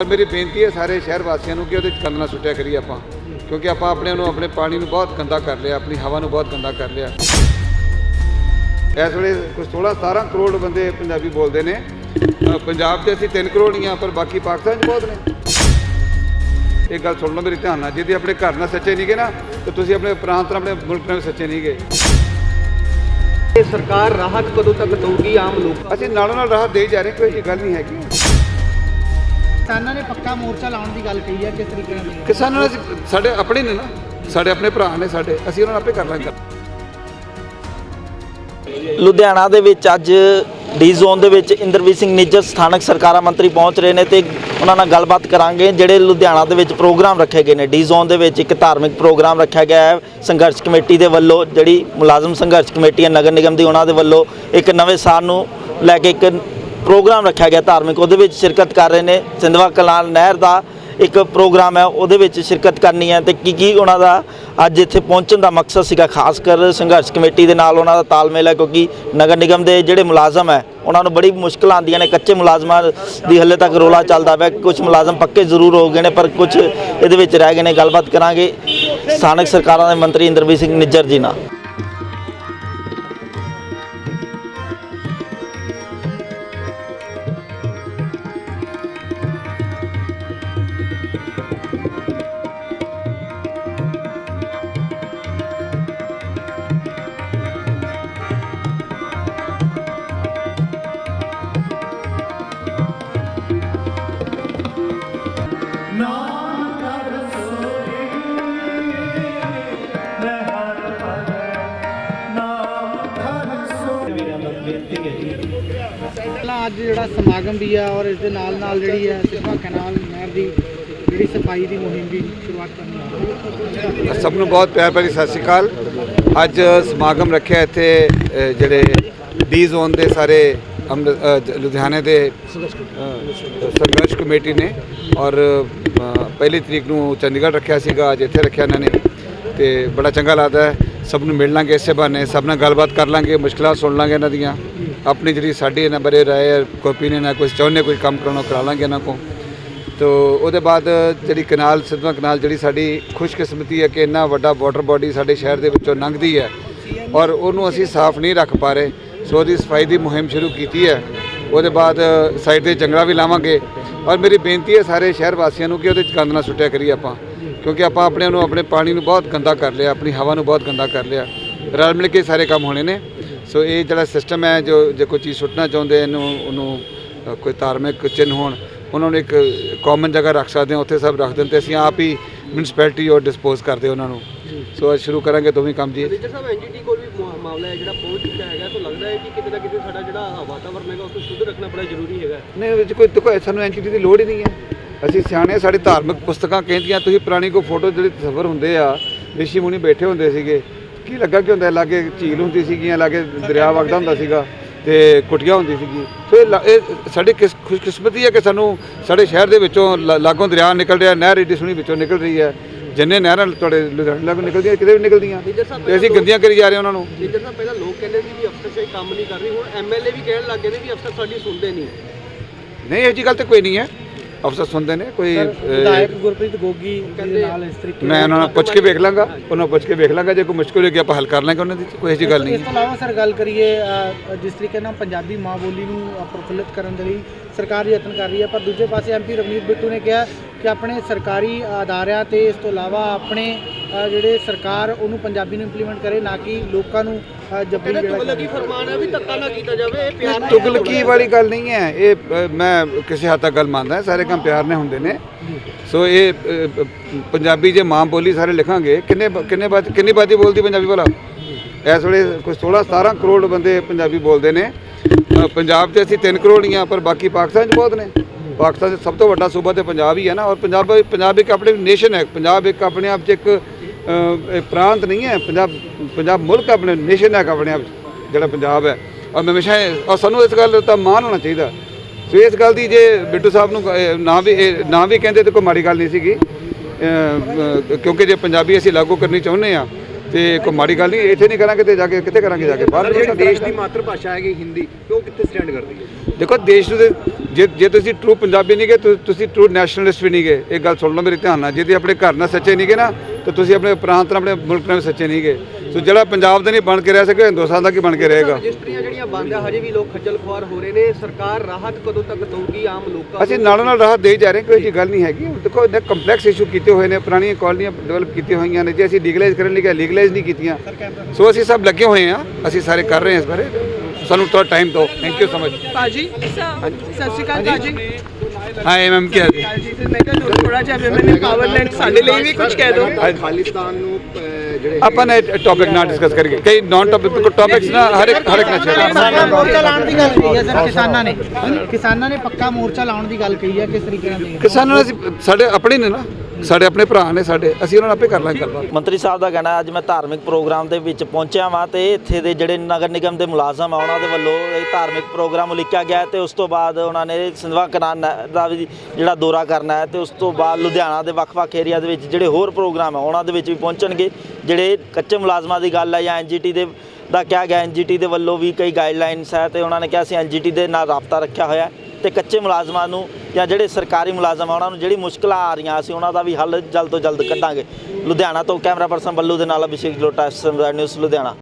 ਪਰ ਮੇਰੀ ਬੇਨਤੀ ਹੈ ਸਾਰੇ ਸ਼ਹਿਰ ਵਾਸੀਆਂ ਨੂੰ ਕਿ ਉਹਦੇ ਚ ਕੰਨ ਨਾ ਸੁੱਟਿਆ ਕਰੀਏ ਆਪਾਂ। ਕਿਉਂਕਿ ਆਪਾਂ ਆਪਣੇ ਨੂੰ ਆਪਣੇ ਪਾਣੀ ਨੂੰ ਬਹੁਤ ਗੰਦਾ ਕਰ ਲਿਆ ਆਪਣੀ ਹਵਾ ਨੂੰ ਬਹੁਤ ਗੰਦਾ ਕਰ ਲਿਆ। ਇਸ ਵੇਲੇ ਕੁਝ 16 17 ਕਰੋੜ ਬੰਦੇ ਪੰਜਾਬੀ ਬੋਲਦੇ ਨੇ। ਪੰਜਾਬ 'ਚ ਅਸੀਂ 3 ਕਰੋੜ ਹੀ ਹਾਂ ਪਰ ਬਾਕੀ ਪਾਕਿਸਤਾਨ 'ਚ ਬਹੁਤ ਨੇ। ਇਹ ਗੱਲ ਸੁਣ ਲਓ ਮੇਰੀ ਧਿਆਨ ਨਾਲ ਜੇ ਆਪਣੇ ਘਰ ਨਾਲ ਸੱਚੇ ਨਹੀਂਗੇ ਨਾ ਤਾਂ ਤੁਸੀਂ ਆਪਣੇ ਪ੍ਰਾਂਤ ਨਾਲ ਆਪਣੇ ਮੁਲਕ ਨਾਲ ਸੱਚੇ ਨਹੀਂਗੇ ਇਹ ਸਰਕਾਰ ਰਾਹਤ ਕਦੋਂ ਤੱਕ ਦਊਗੀ ਆਮ ਲੋਕਾਂ ਅਸੀਂ ਨਾਲੋਂ ਨਾਲ ਰਾਹਤ ਦੇ ਜਾ ਰਹੇ ਕੋਈ ਗੱਲ ਨਹੀਂ ਹੈਗੀ। ਕਿਸਾਨਾਂ ਨੇ ਪੱਕਾ ਮੋਰਚਾ ਲਾਉਣ ਦੀ ਗੱਲ ਕਹੀ ਹੈ ਕਿਸ ਤਰੀਕੇ ਨਾਲ? ਕਿਸਾਨਾਂ ਨਾਲ ਅਸੀਂ ਸਾਡੇ ਆਪਣੇ ਨੇ ਨਾ ਸਾਡੇ ਆਪਣੇ ਭਰਾ ਨੇ ਸਾਡੇ ਅਸੀਂ ਉਹਨਾਂ ਨਾਲ ਆਪੇ ਕਰ ਲਾਂਗੇ। ਲੁਧਿਆਣਾ ਦੇ ਵਿੱਚ ਅੱਜ ਡੀ ਜ਼ੋਨ ਦੇ ਵਿੱਚ ਇੰਦਰਵੀਰ ਸਿੰਘ ਨਿੱਜਰ ਸਥਾਨਕ ਸਰਕਾਰਾਂ ਮੰਤਰੀ ਪਹੁੰਚ ਰਹੇ ਨੇ ਤੇ ਉਹਨਾਂ ਨਾਲ ਗੱਲਬਾਤ ਕਰਾਂਗੇ ਜਿਹੜੇ ਲੁਧਿਆਣਾ ਦੇ ਵਿੱਚ ਪ੍ਰੋਗਰਾਮ ਰੱਖੇ ਗਏ ਨੇ। ਡੀ ਜ਼ੋਨ ਦੇ ਵਿੱਚ ਇੱਕ ਧਾਰਮਿਕ ਪ੍ਰੋਗਰਾਮ ਰੱਖਿਆ ਗਿਆ ਹੈ। ਸੰਘਰਸ਼ ਕਮੇਟੀ ਦੇ ਵੱਲੋਂ ਜਿਹੜੀ ਮੁਲਾਜ਼ਮ ਸੰਘਰਸ਼ ਕਮੇਟੀ ਹੈ ਨਗਰ ਨਿਗਮ ਦੀ ਉਹਨਾਂ ਦੇ ਵੱਲੋਂ ਇੱਕ ਨਵੇਂ ਸਾਲ ਨੂੰ ਲੈ ਕੇ ਇੱਕ ਪ੍ਰੋਗਰਾਮ ਰੱਖਿਆ ਗਿਆ ਧਾਰਮਿਕ, ਉਹਦੇ ਵਿੱਚ ਸ਼ਿਰਕਤ ਕਰ ਰਹੇ ਨੇ ਸਿੰਧਵਾ ਕਲਾਲ ਨਹਿਰ ਦਾ ਇੱਕ ਪ੍ਰੋਗਰਾਮ ਹੈ, ਉਹਦੇ ਵਿੱਚ ਸ਼ਿਰਕਤ ਕਰਨੀ ਹੈ ਤੇ ਕੀ ਕੀ ਉਹਨਾਂ ਦਾ ਅੱਜ ਇੱਥੇ ਪਹੁੰਚਣ ਦਾ ਮਕਸਦ ਸੀਗਾ, ਖਾਸ ਕਰ ਸੰਘਰਸ਼ ਕਮੇਟੀ ਦੇ ਨਾਲ ਉਹਨਾਂ ਦਾ ਤਾਲਮੇਲ ਹੈ, ਕਿਉਂਕਿ ਨਗਰ ਨਿਗਮ ਦੇ ਜਿਹੜੇ ਮੁਲਾਜ਼ਮ ਹੈ, ਉਹਨਾਂ ਨੂੰ ਬੜੀ ਮੁਸ਼ਕਲਾਂ ਆਉਂਦੀਆਂ ਨੇ, ਕੱਚੇ ਮੁਲਾਜ਼ਮਾਂ ਦੀ ਹੱਲੇ ਤੱਕ ਰੋਲਾ ਚੱਲਦਾ ਪਿਆ ਕੁਝ ਮੁਲਾਜ਼ਮ ਪੱਕੇ ਜ਼ਰੂਰ ਹੋ ਗਏ ਨੇ, ਪਰ ਕੁਝ ਇਹਦੇ ਵਿੱਚ ਰਹਿ ਗਏ ਨੇ, ਗੱਲਬਾਤ ਕਰਾਂਗੇ। ਸਥਾਨਕ ਸਰਕਾਰਾਂ ਦੇ ਮੰਤਰੀ ਇੰਦਰਵੀਰ ਸਿੰਘ ਨਿੱਜਰ ਜੀ ਨਾਲ। ਅੱਜ ਜਿਹੜਾ ਸਮਾਗਮ ਵੀ ਆ ਔਰ ਇਸ ਦੇ ਨਾਲ ਨਾਲ ਜਿਹੜੀ ਹੈ ਸਿੱਧਾ ਕਨਾਲ ਨਹਿਰ ਦੀ ਜਿਹੜੀ ਸਫ਼ਾਈ ਦੀ ਮੁਹਿੰਮ ਦੀ ਸ਼ੁਰੂਆਤ ਕਰਨੀ ਹੈ। ਸਭ ਨੂੰ ਬਹੁਤ ਪਿਆਰ ਭਰੀ ਸਤਿ ਸ਼੍ਰੀ ਅਕਾਲ। ਅੱਜ ਸਮਾਗਮ ਰੱਖਿਆ ਇੱਥੇ ਜਿਹੜੇ ਡੀ ਜ਼ੋਨ ਦੇ ਸਾਰੇ ਅੰਮ੍ਰਿ- ਲੁਧਿਆਣੇ ਦੇ ਸੰਘਰਸ਼ ਕਮੇਟੀ ਨੇ ਔਰ ਪਹਿਲੀ ਤਰੀਕ ਨੂੰ ਚੰਡੀਗੜ੍ਹ ਰੱਖਿਆ ਸੀਗਾ, ਅੱਜ ਇੱਥੇ ਰੱਖਿਆ ਇਹਨਾਂ ਨੇ ਤੇ ਬੜਾ ਚੰਗਾ ਲੱਗਦਾ ਸਭ ਨੂੰ ਮਿਲ ਲਾਂਗੇ ਇਸੇ ਬਹਾਨੇ, ਸਭ ਨਾਲ ਗੱਲਬਾਤ ਕਰ ਲਾਂਗੇ, ਮੁਸ਼ਕਲਾਂ ਸੁਣ ਲਾਂਗੇ ਇਹਨਾਂ ਦੀਆਂ। ਆਪਣੀ ਜਿਹੜੀ ਸਾਡੀ ਇਹਨਾਂ ਬਾਰੇ ਰਾਏ ਹੈ, ਕੋਈ opinion ਹੈ, ਕੋਈ ਚਾਹੁੰਦੇ ਕੋਈ ਕੰਮ ਕਰਾਉਣਾ ਕਰਾ ਲਾਂਗੇ ਇਹਨਾਂ ਕੋਲ। ਤੋ ਉਹਦੇ ਬਾਅਦ ਜਿਹੜੀ ਕਨਾਲ ਸਿੱਧਵਾਂ ਕਨਾਲ ਜਿਹੜੀ ਸਾਡੀ ਖੁਸ਼ਕਿਸਮਤੀ ਹੈ ਕਿ ਇੰਨਾ ਵੱਡਾ ਵਾਟਰ ਬਾਡੀ ਸਾਡੇ ਸ਼ਹਿਰ ਦੇ ਵਿੱਚੋਂ ਲੰਘਦੀ ਹੈ ਔਰ ਉਹਨੂੰ ਅਸੀਂ ਸਾਫ਼ ਨਹੀਂ ਰੱਖ ਪਾ ਰਹੇ। ਸੋ ਉਹਦੀ ਸਫ਼ਾਈ ਦੀ ਮੁਹਿੰਮ ਸ਼ੁਰੂ ਕੀਤੀ ਹੈ। ਉਹਦੇ ਬਾਅਦ ਸਾਈਡ ਤੇ ਜੰਗਲਾ ਵੀ ਲਾਵਾਂਗੇ। ਔਰ ਮੇਰੀ ਬੇਨਤੀ ਹੈ ਸਾਰੇ ਸ਼ਹਿਰ ਵਾਸੀਆਂ ਨੂੰ ਕਿ ਉਹਦੇ ਚ ਗੰਦ ਨਾ ਸੁੱਟਿਆ ਕਰੀਏ ਆਪਾਂ। ਕਿਉਂਕਿ ਆਪਾਂ ਆਪਣੇ ਨੂੰ, ਆਪਣੇ ਪਾਣੀ ਨੂੰ ਬਹੁਤ ਗੰਦਾ ਕਰ ਲਿਆ, ਆਪਣੀ ਹਵਾ ਨੂੰ ਬਹੁਤ ਗੰਦਾ ਕਰ ਲਿਆ। ਰਲ ਮਿਲ ਕੇ ਸਾਰੇ ਕੰਮ ਹੋਣੇ ਨੇ। ਸੋ ਇਹ ਜਿਹੜਾ ਸਿਸਟਮ ਹੈ ਜੋ ਜੇ ਕੋਈ ਚੀਜ਼ ਸੁੱਟਣਾ ਚਾਹੁੰਦੇ ਇਹਨੂੰ ਉਹਨੂੰ ਕੋਈ ਧਾਰਮਿਕ ਚਿੰਨ੍ਹ ਹੋਣ ਉਹਨਾਂ ਨੂੰ ਇੱਕ ਕਾਮਨ ਜਗ੍ਹਾ ਰੱਖ ਸਕਦੇ ਹਾਂ ਉੱਥੇ ਸਭ ਰੱਖ ਦਿੰਦੇ ਅਸੀਂ ਆਪ ਹੀ ਮਿਊਨਿਸਪੈਲਿਟੀ ਉਹ ਡਿਸਪੋਜ਼ ਕਰਦੇ ਉਹਨਾਂ ਨੂੰ। ਸੋ ਅੱਜ ਸ਼ੁਰੂ ਕਰਾਂਗੇ ਦੋਵੇਂ ਕੰਮ ਜੀ। ਮੇਜਰ ਸਾਹਿਬ ਐਨਜੀਟੀ ਕੋਲ ਵੀ ਮਾਮਲਾ ਹੈ ਜਿਹੜਾ ਪਹੁੰਚ ਚੁੱਕਾ ਹੈਗਾ ਤਾਂ ਲੱਗਦਾ ਹੈ ਕਿ ਕਿਤੇ ਨਾ ਕਿਤੇ ਸਾਡਾ ਜਿਹੜਾ ਵਾਤਾਵਰਨ ਹੈਗਾ ਉਸ ਨੂੰ ਸ਼ੁੱਧ ਰੱਖਣਾ ਬੜਾ ਜ਼ਰੂਰੀ ਹੈਗਾ। ਨਹੀਂ ਉਹਦੇ 'ਚ ਕੋਈ ਦੇਖੋ ਸਾਨੂੰ ਐਂਟੀਟੀ ਦੀ ਲੋੜ ਹੀ ਨਹੀਂ ਹੈ। ਅਸੀਂ ਸਿਆਣੇ ਸਾਡੀ ਧਾਰਮਿਕ ਪੁਸਤਕਾਂ ਕਹਿੰਦੀਆਂ ਤੁਸੀਂ ਪੁਰਾਣੀ ਕੋ ਫੋਟੋ ਜਿਹੜੇ ਤਸਵਰ ਹੁੰਦੇ ਆ ਰਿਸ਼ੀ ਮੁਨੀ ਬੈਠੇ ਹੁੰਦੇ ਸੀਗੇ ਕੀ ਲੱਗਾ ਕਿ ਹੁੰਦਾ ਲਾਗੇ ਝੀਲ ਹੁੰਦੀ ਸੀਗੀਆਂ ਲਾਗੇ ਦਰਿਆ ਵਗਦਾ ਹੁੰਦਾ ਸੀਗਾ ਤੇ ਕੁਟੀਆਂ ਹੁੰਦੀ ਸੀਗੀ। ਸੋ ਇਹ ਸਾਡੀ ਕਿਸ ਖੁਸ਼ਕਿਸਮਤੀ ਹੈ ਕਿ ਸਾਨੂੰ ਸਾਡੇ ਸ਼ਹਿਰ ਦੇ ਵਿੱਚੋਂ ਲਾਗੋਂ ਦਰਿਆ ਨਿਕਲ ਰਿਹਾ ਨਹਿਰ ਏਡੀ ਸੋਹਣੀ ਵਿੱਚੋਂ ਨਿਕਲ ਰਹੀ ਹੈ। ਜਿੰਨੇ ਨਹਿਰਾਂ ਤੁਹਾਡੇ ਲੁਧਿਆਣੇ ਲਾਗੋਂ ਨਿਕਲਦੀਆਂ ਕਿਤੇ ਵੀ ਨਿਕਲਦੀਆਂ। ਤੇ ਅਸੀਂ ਗੰਦੀਆਂ ਕਰੀ ਜਾ ਰਹੇ ਉਹਨਾਂ ਨੂੰ। ਮੇਜਰ ਸਾਹਿਬ ਪਹਿਲਾਂ ਲੋਕ ਕਹਿੰਦੇ ਸੀ ਵੀ ਅਫਸਰਸ਼ਾਹੀ ਕੰਮ ਨਹੀਂ ਕਰ ਰਹੀ ਹੁਣ ਐਮਐਲਏ ਵੀ ਕਹਿਣ ਲੱਗ ਗਏ ਨੇ ਵੀ ਅਫਸਰ ਸਾਡੀ ਸੁਣਦੇ ਨਹੀਂ। ਨਹੀਂ ਇਹੋ ਜਿਹੀ ਗੱਲ ਤੇ ਕੋਈ ਨਹੀਂ ਹੈ। ਅਫਸਰ ਸੁਣਦੇ ਨੇ ਕੋਈ ਵਿਧਾਇਕ ਗੁਰਪ੍ਰੀਤ ਗੋਗੀ ਦੇ ਨਾਲ ਇਸ ਤਰੀਕੇ ਮੈਂ ਉਹਨਾਂ ਨੂੰ ਪੁੱਛ ਕੇ ਵੇਖ ਲਾਂਗਾ ਉਹਨਾਂ ਨੂੰ ਪੁੱਛ ਕੇ ਵੇਖ ਲਾਂਗਾ ਜੇ ਕੋਈ ਮੁਸ਼ਕਲ ਹੋਏਗੀ ਆਪਾਂ ਹੱਲ ਕਰ ਲਾਂਗੇ ਉਹਨਾਂ ਦੀ ਕੋਈ ਐਸੀ ਗੱਲ ਨਹੀਂ ਇਸ ਤੋਂ ਇਲਾਵਾ ਸਰ ਗੱਲ ਕਰੀਏ ਜਿਸ ਤਰੀਕੇ ਨਾਲ ਪੰਜਾਬੀ ਮਾਂ ਬੋਲੀ ਨੂੰ ਪ੍ਰਫੁੱਲਿਤ ਕਰਨ ਦੇ ਲਈ ਸਰਕਾਰ ਯਤਨ ਕਰ ਰਹੀ ਹੈ ਪਰ ਦੂਜੇ ਪਾਸੇ ਐਮਪੀ ਰਵਨੀਤ ਬਿੱਟੂ ਨੇ ਕਿਹਾ ਕਿ ਆਪਣੇ ਸਰਕਾਰੀ ਅਦਾਰਿਆਂ ਤੇ ਇਸ ਤੋਂ ਇਲਾਵਾ ਆਪਣੇ ਜਿਹੜੇ ਸਰਕਾਰ ਉਹਨੂੰ ਪੰਜਾਬੀ ਨੂੰ ਇੰਪਲੀਮੈਂਟ ਕਰੇ ਨਾ ਕਿ ਲੋਕਾਂ ਨੂੰ ਕਹਿੰਦੇ ਜਿਹੜਾ ਤੁਗਲਕੀ ਫਰਮਾਨ ਹੈ ਵੀ ਧੱਕਾ ਨਾ ਕੀਤਾ ਜਾਵੇ ਇਹ ਪਿਆਰ ਨਾਲ ਤੁਗਲਕੀ ਵਾਲੀ ਗੱਲ ਨਹੀਂ ਹੈ। ਇਹ ਮੈਂ ਕਿਸੇ ਹੱਦ ਤੱਕ ਗੱਲ ਮੰਨਦਾ ਸਾਰੇ ਕੰਮ ਪਿਆਰ ਨੇ ਹੁੰਦੇ ਨੇ। ਸੋ ਇਹ ਪੰਜਾਬੀ ਜੇ ਮਾਂ ਬੋਲੀ ਸਾਰੇ ਲਿਖਾਂਗੇ ਕਿੰਨੇ ਕਿੰਨੇ ਬਾਤ ਕਿੰਨੀ ਬਾਤੀ ਬੋਲਦੀ ਪੰਜਾਬੀ ਭਲਾ? ਇਸ ਵੇਲੇ ਕੋਈ 16 17 ਕਰੋੜ ਬੰਦੇ ਪੰਜਾਬੀ ਬੋਲਦੇ ਨੇ। ਪੰਜਾਬ 'ਚ ਅਸੀਂ 3 ਕਰੋੜ ਹੀ ਹਾਂ ਪਰ ਬਾਕੀ ਪਾਕਿਸਤਾਨ 'ਚ ਬਹੁਤ ਨੇ। ਪਾਕਿਸਤਾਨ 'ਚ ਸਭ ਤੋਂ ਵੱਡਾ ਸੂਬਾ ਤੇ ਪੰਜਾਬ ਹੀ ਹੈ ਨਾ ਔਰ ਪੰਜਾਬ ਪੰਜਾਬ ਇੱਕ ਆਪਣੀ ਨੇਸ਼ਨ ਹੈ। ਪੰਜਾਬ ਇੱਕ ਆਪਣੇ ਆਪ 'ਚ ਇੱਕ ਪ੍ਰਾਂਤ ਨਹੀਂ ਹੈ ਪੰਜਾਬ ਪੰਜਾਬ ਮੁਲਕ ਆਪਣੇ ਨੇਸ਼ਨ ਹੈ ਆਪਣੇ ਆਪ ਜਿਹੜਾ ਪੰਜਾਬ ਹੈ। ਔਰ ਮੈਂ ਹਮੇਸ਼ਾ ਔਰ ਸਾਨੂੰ ਇਸ ਗੱਲ ਦਾ ਮਾਣ ਹੋਣਾ ਚਾਹੀਦਾ। ਸੋ ਇਸ ਗੱਲ ਦੀ ਜੇ ਬਿੱਟੂ ਸਾਹਿਬ ਨੂੰ ਨਾ ਵੀ ਨਾ ਵੀ ਕਹਿੰਦੇ ਤੇ ਕੋਈ ਮਾੜੀ ਗੱਲ ਨਹੀਂ ਸੀਗੀ। ਕਿਉਂਕਿ ਜੇ ਪੰਜਾਬੀ ਅਸੀਂ ਲਾਗੂ ਕਰਨੀ ਚਾਹੁੰਦੇ ਆ ਤੇ ਕੋਈ ਮਾੜੀ ਗੱਲ ਨਹੀਂ ਇੱਥੇ ਨਹੀਂ ਕਰਾਂਗੇ ਤੇ ਜਾ ਕੇ ਕਿੱਥੇ ਕਰਾਂਗੇ ਜਾ ਕੇ? ਬਾਹਰ ਜਿਹੜੀ। ਦੇਸ਼ ਦੀ ਮਾਤਰ ਭਾਸ਼ਾ ਹੈਗੀ ਹਿੰਦੀ ਕਿਉਂ ਕਿੱਥੇ ਸਟੈਂਡ ਕਰਦੀ ਹੈ? ਦੇਖੋ ਦੇਸ਼ ਦੇ ਜੇ ਜੇ ਤੁਸੀਂ ਟਰੂ ਪੰਜਾਬੀ ਨਹੀਂ ਗਏ ਤੁ- ਤੁਸੀਂ ਟਰੂ ਨੈਸ਼ਨਲਿਸਟ ਵੀ ਨਹੀਂ ਗਏ। ਇਹ ਗੱਲ ਸੁਣ ਲਓ ਮੇਰੇ ਧਿਆਨ ਨਾਲ। ਜੇ ਤੁਸੀਂ ਆਪਣੇ ਘਰ ਨਾਲ ਸੱਚੇ ਨਹੀਂ ਗਏ ਨਾ ਤਾਂ ਤੁਸੀਂ ਆਪਣੇ ਪ੍ਰਾਂਤ ਨਾਲ ਆਪਣੇ ਮੁਲਕ ਨਾਲ ਸੱਚੇ ਨਹੀਂ ਗਏ ਸੋ ਜਿਹੜਾ ਪੰਜਾਬ ਦਾ ਨਹੀਂ ਬਣ ਕੇ ਰਹਿ ਸਕਿਆ ਹਿੰਦੁਸਤਾਨ ਦਾ ਕੀ ਬਣ ਕੇ ਰਹੇਗਾ? ਰਜਿਸਟਰੀਆਂ ਜਿਹੜੀਆਂ ਬੰਦ ਆ ਹਜੇ ਵੀ ਲੋਕ ਖੱਜਲ ਖੁਆਰ ਹੋ ਰਹੇ ਨੇ ਸਰਕਾਰ ਰਾਹਤ ਕਦੋਂ ਤੱਕ ਦਊਗੀ ਆਮ ਲੋਕਾਂ ਅਸੀਂ ਨੂੰ? ਨਾਲੋਂ ਨਾਲ ਰਾਹਤ ਦੇ ਜਾ ਰਹੇ ਕੋਈ ਜੀ ਗੱਲ ਨਹੀਂ ਹੈਗੀ। ਦੇਖੋ ਇਹਨੇ ਕੰਪਲੈਕਸ ਇਸ਼ੂ ਕੀਤੇ ਹੋਏ ਨੇ ਪੁਰਾਣੀਆਂ ਕਾਲਨੀਆਂ ਡਿਵੈਲਪ ਕੀਤੀਆਂ ਹੋਈਆਂ ਨੇ ਜੇ ਅਸੀਂ ਲੀਗਲਾਈਜ਼ ਕਰਨ ਲਈ ਕਿਹਾ ਲੀਗਲਾਈਜ਼ ਨਹੀਂ ਕੀਤੀਆਂ। ਸੋ ਅਸੀਂ ਸਭ ਲੱਗੇ ਹੋਏ ਹਾਂ ਅਸੀਂ ਸਾਰੇ ਕਰ ਰਹੇ ਹਾਂ ਇਸ ਬਾਰੇ। ਸਾਨੂੰ ਥੋੜਾ ਟਾਈਮ ਦਿਓ। ਥੈਂਕ ਯੂ ਸੋ ਮਚ ਭਾਜੀ ਸਤਿ ਸ਼੍ਰੀ ਅਕਾਲ ਭਾਜੀ। ਹਾਂ ਐਮਐਮ ਕੀ ਮੈਂ ਕਿਹਾ ਥੋੜਾ ਜਿਹਾ ਵਿਮਨ ਐਮਪਾਵਰਮੈਂਟ ਸਾਡੇ ਲਈ ਵੀ ਕੁਝ ਕਹਿ ਦਿਓ। ਖਾਲਿਸਤਾਨ ਨੂੰ ਜਿਹੜੇ ਆਪਾਂ ਨੇ ਟੌਪਿਕ ਨਾ ਡਿਸਕਸ ਕਰੀਏ। ਕਈ ਨਾਨ ਟੌਪਿਕ ਟੌਪਿਕਸ ਨਾ ਹਰ ਇੱਕ ਹਰ ਇੱਕ ਨਾ ਕਿਸਾਨਾਂ ਛੇੜੋ ਮੋਰਚਾ ਲਾਉਣ ਦੀ ਗੱਲ ਕਹੀ ਹੈ ਸਰ ਕਿਸਾਨਾਂ ਨੇ। ਕਿਸਾਨਾਂ ਨੇ ਪੱਕਾ ਮੋਰਚਾ ਲਾਉਣ ਦੀ ਗੱਲ ਕਹੀ ਹੈ ਕਿਸ ਤਰੀਕੇ ਨਾਲ? ਕਿਸਾਨਾਂ ਅਸੀਂ ਸਾਡੇ ਆਪਣੇ ਨੇ ਨਾ। ਸਾਡੇ ਆਪਣੇ ਭਰਾ ਨੇ ਸਾਡੇ, ਅਸੀਂ ਉਹਨਾਂ ਨਾਲ ਆਪੇ ਕਰ ਲਾਂਗੇ ਗੱਲਬਾਤ। ਮੰਤਰੀ ਸਾਹਿਬ ਦਾ ਕਹਿਣਾ ਅੱਜ ਮੈਂ ਧਾਰਮਿਕ ਪ੍ਰੋਗਰਾਮ ਦੇ ਵਿੱਚ ਪਹੁੰਚਿਆ ਵਾਂ ਤੇ ਇੱਥੇ ਦੇ ਜਿਹੜੇ ਨਗਰ ਨਿਗਮ ਦੇ ਮੁਲਾਜ਼ਮ ਆ, ਉਹਨਾਂ ਦੇ ਵੱਲੋਂ ਇਹ ਧਾਰਮਿਕ ਪ੍ਰੋਗਰਾਮ ਉਲੀਕਿਆ ਗਿਆ ਹੈ ਤੇ ਉਸ ਤੋਂ ਬਾਅਦ ਉਹਨਾਂ ਨੇ ਸਿੰਧਵਾ ਕਨਾਨ ਦਾ ਵੀ ਜਿਹੜਾ ਦੌਰਾ ਕਰਨਾ ਹੈ ਤੇ ਉਸ ਤੋਂ ਬਾਅਦ ਲੁਧਿਆਣਾ ਦੇ ਵੱਖ-ਵੱਖ ਏਰੀਆ ਦੇ ਵਿੱਚ ਜਿਹੜੇ ਹੋਰ ਪ੍ਰੋਗਰਾਮ ਆ, ਉਹਨਾਂ ਦੇ ਵਿੱਚ ਵੀ ਪਹੁੰਚਣਗੇ। ਜਿਹੜੇ ਕੱਚੇ ਮੁਲਾਜ਼ਮਾਂ ਦੀ ਗੱਲ ਹੈ ਜਾਂ ਐਨਜੀਟੀ ਦੇ ਦਾ ਕਿਹਾ ਗਿਆ ਐਨਜੀਟੀ ਦੇ ਵੱਲੋਂ ਵੀ ਕਈ ਗਾਈਡਲਾਈਨਸ ਹੈ ਤੇ ਉਹਨਾਂ ਨੇ ਕਿਹਾ ਸੀ ਐਨਜੀਟੀ ਦੇ ਨਾਲ ਰਾਬਤਾ ਰੱਖਿਆ ਹੋਇਆ ਹੈ। ਤੇ ਕੱਚੇ ਮੁਲਾਜ਼ਮਾਂ ਨੂੰ ਜਾਂ ਜਿਹੜੇ ਸਰਕਾਰੀ ਮੁਲਾਜ਼ਮ ਆ, ਉਹਨਾਂ ਨੂੰ ਜਿਹੜੀ ਮੁਸ਼ਕਲਾਂ ਆ ਰਹੀਆਂ, ਅਸੀਂ ਉਹਨਾਂ ਦਾ ਵੀ ਹੱਲ ਜਲਦ ਤੋਂ ਜਲਦ ਕੱਢਾਂਗੇ। ਲੁਧਿਆਣਾ ਤੋਂ ਕੈਮਰਾ ਪਰਸਨ ਬੱਲੂ ਦੇ ਨਾਲ ਅਭਿਸ਼ੇਕ ਲੋਟਾ ਨਿਊਜ਼, ਲੁਧਿਆਣਾ।